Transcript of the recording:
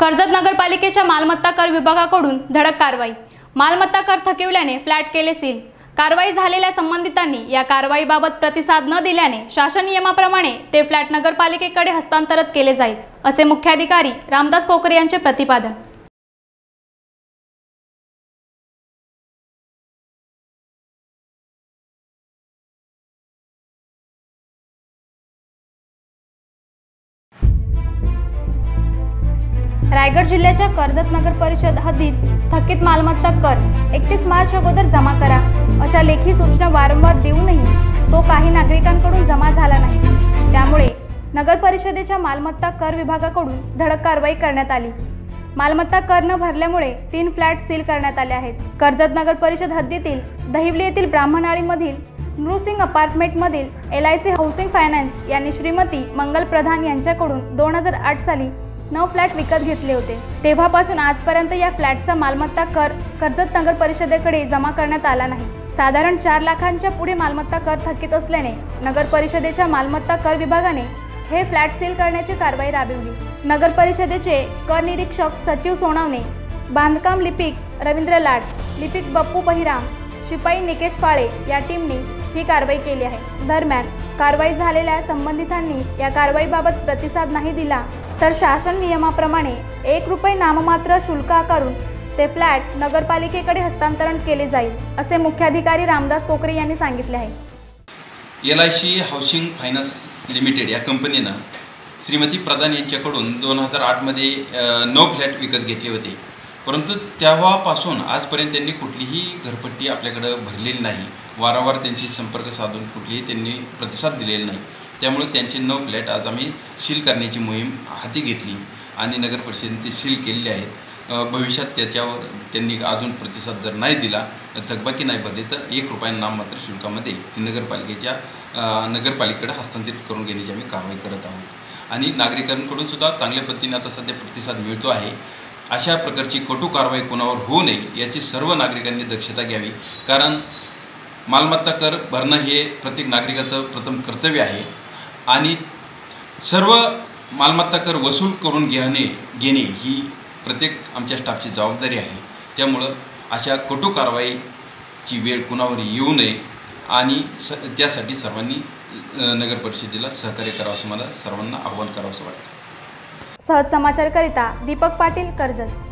कर्जत नगरपालिकेच्या मालमत्ता कर विभागाकडून धडक कारवाई. मालमत्ता कर थकिवल्याने फ्लॅट केले सील. कारवाई झालेल्या संबंधितांनी या कारवाईबाबत प्रतिसाद न दिल्याने शासन नियमाप्रमाणे ते फ्लॅट नगरपालिकेकडे हस्तांतरित केले जाईल असे मुख्याधिकारी रामदास कोकरे यांचे प्रतिपादन. रायगड जिल्ह्याच्या कर्जत नगर परिषद हद्दीत थकीत मालमत्ता कर एकतीस मार्च अगोदर जमा करा अशा लेखी सूचना वारंवार देऊनही तो काही नागरिकांकडून जमा झाला नाही. त्यामुळे नगर परिषदेच्या मालमत्ता कर विभागाकडून धडक कारवाई करण्यात आली. मालमत्ता कर न भरल्यामुळे तीन फ्लॅट सील करण्यात आले आहेत. कर्जत नगर परिषद हद्दीतील दहिवली येथील ब्राह्मणाळीमधील Nrisingh अपार्टमेंटमधील L I C housing finance यांनी श्रीमती मंगल प्रधान यांच्याकडून दोन हजार आठ साली नऊ फ्लॅट विकत घेतले होते. तेव्हापासून आजपर्यंत या फ्लॅटचा मालमत्ता कर कर्जत नगर परिषदेकडे जमा करण्यात आला नाही. साधारण चार लाखांच्या पुढे मालमत्ता कर थकीत असल्याने नगर परिषदेच्या मालमत्ता कर विभागाने हे फ्लॅट सील करण्याची कारवाई राबविली. नगर परिषदेचे कर निरीक्षक सचिव सोनावणे बांधकाम लिपिक रवींद्र लाड लिपिक बप्पू पहिराम शिपाई निकेश फाळे या टीमने ही कारवाई केली आहे. दरम्यान कारवाई झालेल्या संबंधितांनी या कारवाईबाबत प्रतिसाद नाही दिला तर शासन नियमाप्रमाणे एक रुपये नाममात्र शुल्क आकारून ते फ्लॅट नगरपालिकेकडे हस्तांतरण केले जाईल असे मुख्याधिकारी रामदास कोकरे यांनी सांगितले आहे. L I C housing finance limited या कंपनीनं श्रीमती प्रधान यांच्याकडून दोन हजार आठमध्ये नऊ फ्लॅट विकत घेतले होते. परंतु तेव्हापासून आजपर्यंत त्यांनी कुठलीही घरपट्टी आपल्याकडं भरलेली नाही. वारंवार त्यांची संपर्क साधून कुठलीही त्यांनी प्रतिसाद दिलेला नाही. त्यामुळे त्यांचे नऊ फ्लॅट आज आम्ही सील करण्याची मोहीम हाती घेतली आणि नगर परिषदेने ते सील केलेले आहेत. भविष्यात त्याच्यावर त्यांनी अजून प्रतिसाद जर नाही दिला थकबाकी नाही भरली तर एक रुपया नाममात्र शुल्कामध्ये ती नगरपालिकेच्या नगरपालिकेकडे हस्तांतरित करून घेण्याची आम्ही कारवाई करत आहोत. आणि नागरिकांकडून सुद्धा चांगल्या पद्धतीने आता सध्या प्रतिसाद मिळतो आहे. अशा प्रकारची कटू कारवाई कोणावर होऊ नये याची सर्व नागरिकांनी दक्षता घ्यावी. कारण मालमत्ता कर भरणं हे प्रत्येक नागरिकाचं प्रथम कर्तव्य आहे. आणि सर्व मालमत्ता कर वसूल करून घेणे घेणे ही प्रत्येक आमच्या स्टाफची जबाबदारी आहे. त्यामुळं अशा कटू कारवाईची वेळ कुणावर येऊ नये आणि स त्यासाठी सर्वांनी नगर परिषदेला सहकार्य करावं असं मला सर्वांना आव्हान करावं असं वाटतं. सहज समाचारकरिता दीपक पाटील कर्जत.